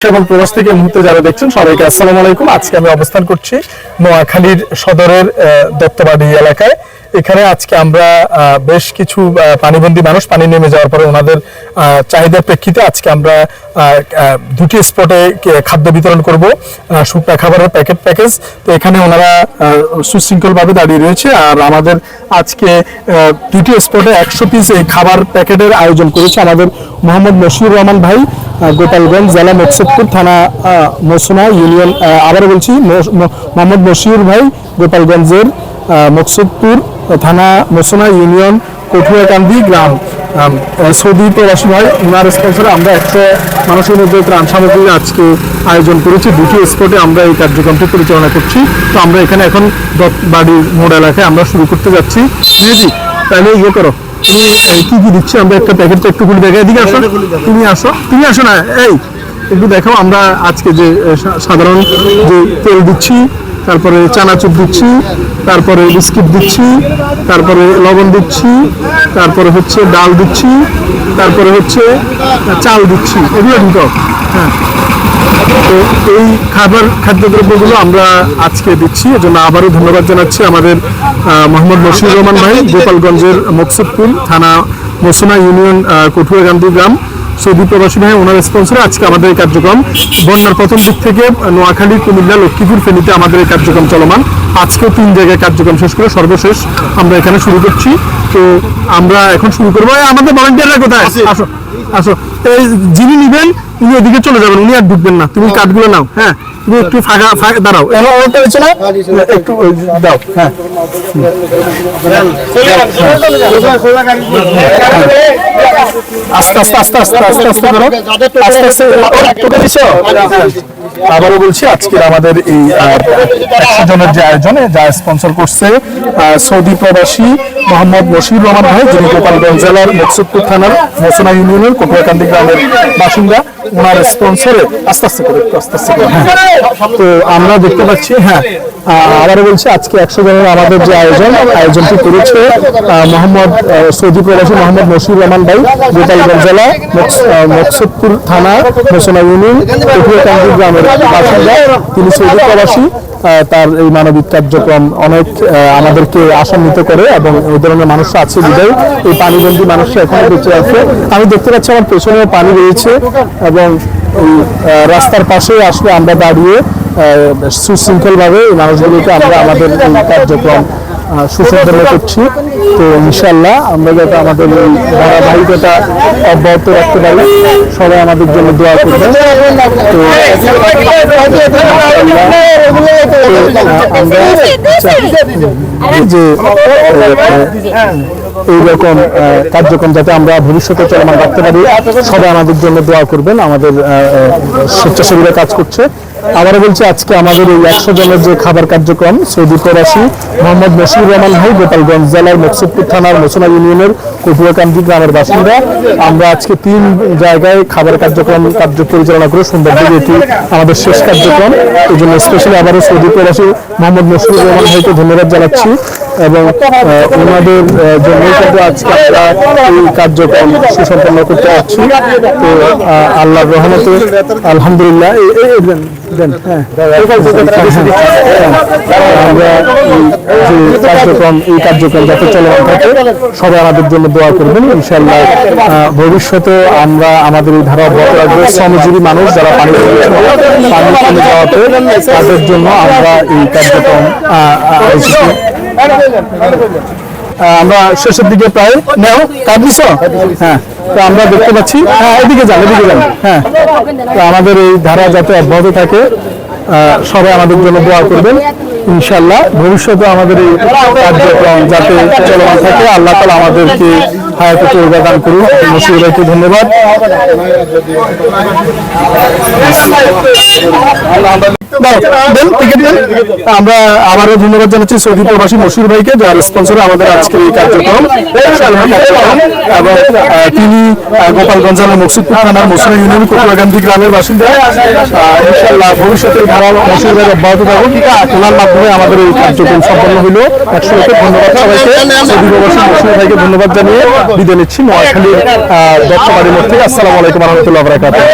এবং প্রবাস থেকে মুহূর্তে যারা দেখছেন সবাইকে আসসালামু আলাইকুম। আজকে আমি অবস্থান করছি নোয়াখালীর সদরের দত্তবাড়ি এলাকায়। এখানে আজকে আমরা বেশ কিছু পানিবন্দী মানুষ পানি নেমে যাওয়ার পরে ওনাদের চাহিদার প্রেক্ষিতে আজকে আমরা দুটি স্পটে খাদ্য বিতরণ করব শুকনা খাবারের প্যাকেট প্যাকেজ। তো এখানে ওনারা সুশৃঙ্খলভাবে দাঁড়িয়ে রয়েছে আর আমাদের আজকে দুটি স্পটে একশো পিস এই খাবার প্যাকেটের আয়োজন করেছে আমাদের মোহাম্মদ মশিউর রহমান ভাই গোপালগঞ্জ জেলা মকসুদপুর থানা মসুনা ইউনিয়ন আহ, আবারও বলছি মোহাম্মদ মশিউর ভাই গোপালগঞ্জের মকসুদপুর থানা মসুনা ইউনিয়ন কঠুয়াকান্দি গ্রাম। সৌদি প্রবাসী ভাই ওনার স্পন্সরে আমরা একশো মানুষের মধ্যে ত্রাণ সামগ্রী আজকে আয়োজন করেছি। দুটি স্পটে আমরা এই কার্যক্রমটি পরিচালনা করছি। তো আমরা এখানে এখন বাড়ির মোড় এলাকায় আমরা শুরু করতে যাচ্ছি। জি তাহলে ইয়ে করো তুমি কি কি দিচ্ছি? আমরা একটা প্যাকেটটা একটু খুলে দেখে এদিকে আসো। তুমি আসো। তুমি আসো না এই একটু দেখো আমরা আজকে যে সাধারণ যে তেল দিচ্ছি তারপরে চানাচুর দিচ্ছি তারপরে বিস্কিট দিচ্ছি তারপরে লবণ দিচ্ছি তারপরে হচ্ছে ডাল দিচ্ছি তারপরে হচ্ছে চাল দিচ্ছি। এগুলো দিত হ্যাঁ। তো এই খাবার খাদ্যদ্রব্যগুলো আমরা আজকে দিচ্ছি এজন্য আবারও ধন্যবাদ জানাচ্ছি আমাদের মোহাম্মদ মশিউর রহমান ভাই গোপালগঞ্জের মকসুদপুর থানা মসুনা ইউনিয়ন আহ, কঠুয়াকান্দি গ্রাম। সৌদি প্রবাসী ভাই ওনার স্পন্সরে আজকে আমাদের এই কার্যক্রম। বন্যার প্রথম দিক থেকে নোয়াখালী কুমিল্লা লক্ষ্মীপুর ফেনীতে আমাদের এই কার্যক্রম চলমান। আজকেও তিন জায়গায় কার্যক্রম শেষ করে সর্বশেষ আমরা এখানে শুরু করছি। তো আমরা এখন শুরু করব। আমাদের ভলেন্টিয়াররা কোথায়? আসো আসো। এই যিনি নিবেন উনি ওদিকে চলে যাবেন উনি আর ঢুকবেন না। তুমি কাঠগুলো নাও হ্যাঁ। তুমি একটু ফাঁকা ফাঁকা দাঁড়াও। না? একটু দাও হ্যাঁ। আস্তে আস্তে আস্তে আস্তে আস্তে আস্তে করো আস্তে আস্তে দিছো? আবারও বলছি আজকের আমাদের এই একশো জনের যে আয়োজনে যা স্পন্সর করছে সৌদি প্রবাসী মোহাম্মদ বশির রহমান ভাই যিনি গোপালগঞ্জ জেলার মকসুদপুর থানার মোসনা ইউনিয়নের কোটুয়াকান্দি গ্রামের বাসিন্দা। ওনার স্পন্সরে আস্তে আস্তে করে আস্তে আস্তে করে হ্যাঁ। তো আমরা দেখতে পাচ্ছি হ্যাঁ আবারও বলছি, আজকে একশো জনের আমাদের যে আয়োজন, আয়োজনটি করেছে মোহাম্মদ সৌদি প্রবাসী মোহাম্মদ মশিউর রহমান ভাই গোপালগঞ্জ জেলা মকসুদপুর থানা, মোসনা ইউনিয়ন, কঠুয়াকান্দি গ্রামের বাসিন্দা। তিনি সৌদি প্রবাসী তার এই মানবিক কার্যক্রম অনেক আমাদেরকে আসান্বিত করে এবং এই ধরনের মানুষরা আছে বিদায়। এই পানিবন্দী মানুষরা এখনও বেঁচে আছে। আমি দেখতে পাচ্ছি আমার পেছনে পানি রয়েছে আহ, রাস্তার পাশে আসলে আমরা দাঁড়িয়ে সুশৃঙ্খলভাবে এই মানুষগুলোকে আমরা আমাদের কার্যক্রম সুসম্পন্ন করছি। তো ইনশাল্লাহ আমরা যাতে আমাদের এই ধারাবাহিকতা অব্যাহত রাখতে পারি। সবাই আমাদের জন্য দোয়া করবেন। তো যে এইরকম কার্যক্রম যাতে আমরা ভবিষ্যতে চলমান রাখতে পারি, সবাই আমাদের জন্য দোয়া করবেন। আমাদের স্বেচ্ছাসেবীরা কাজ করছে। আবারও বলছি, আজকে আমাদের এই একশো জনের যে খাবার কার্যক্রম, সৌদি প্রবাসী মোহাম্মদ মশিউর রহমান ভাই, গোপালগঞ্জ জেলার মকসুদপুর থানার মোসনা ইউনিয়নের কপুয়াকান্দি গ্রামের বাসিন্দা। আমরা আজকে তিন জায়গায় খাবার কার্যক্রম, কার্য পরিচালনা করে সুন্দর এটি আমাদের শেষ কার্যক্রম। এই জন্য স্পেশালি আবারও সৌদি প্রবাসী মোহাম্মদ মশিউর রহমান ভাইকে ধন্যবাদ জানাচ্ছি। এবং ওনাদের জন্যই কিন্তু আজকে আমরা এই কার্যক্রম সুসম্পন্ন করতে পারছি তো আহ, আল্লাহর রহমতে আলহামদুলিল্লাহ হ্যাঁ। আমরা এই যে কার্যক্রম এই কার্যক্রম যাতে চলমান থাকে সবাই আমাদের জন্য দোয়া করবেন ইনশাল্লাহ ভবিষ্যতে আমরা আমাদের এই ধারা অব্যাহত রাখব শ্রমজীবী মানুষ যারা পানি পানি কমে যাওয়াতে তাদের জন্য আমরা এই কার্যক্রম আমরা শেষের দিকে প্রায় নেও। কাজ দিছ? হ্যাঁ তো আমরা দেখতে পাচ্ছি। হ্যাঁ এদিকে যান এদিকে যান। হ্যাঁ তো আমাদের এই ধারা যাতে অব্যাহত থাকে সবাই আমাদের জন্য দোয়া করবেন। ইনশাল্লাহ ভবিষ্যতে আমাদের এই কার্যক্রম যাতে চলমান থাকে, আল্লাহ তালা আমাদেরকে হায়াতে দান করুন মুসিবরাইকে ধন্যবাদ। আমরা আবারও ধন্যবাদ জানাচ্ছি সৌদি প্রবাসী মশুর ভাইকে যার স্পন্সরে আমাদের আজকের এই কার্যক্রম। এবং তিনি গোপালগঞ্জ জেলার মকসুদপুর থানার মসুরা ইউনিয়ন কটুয়াগান্ধী গ্রামের বাসিন্দা। ইনশাল্লাহ ভবিষ্যতে ধারা মশুর ভাই অব্যাহত থাকুক। ওনার মাধ্যমে আমাদের এই কার্যক্রম সম্পন্ন হইল। একশো ধন্যবাদ সবাইকে। সৌদি প্রবাসী মশুর ভাইকে ধন্যবাদ জানিয়ে বিদায় নিচ্ছি। নোয়াখালীর দত্তবাড়ির থেকে আসসালামু আলাইকুম রহমতুল্লাহ বরাকাতুহ।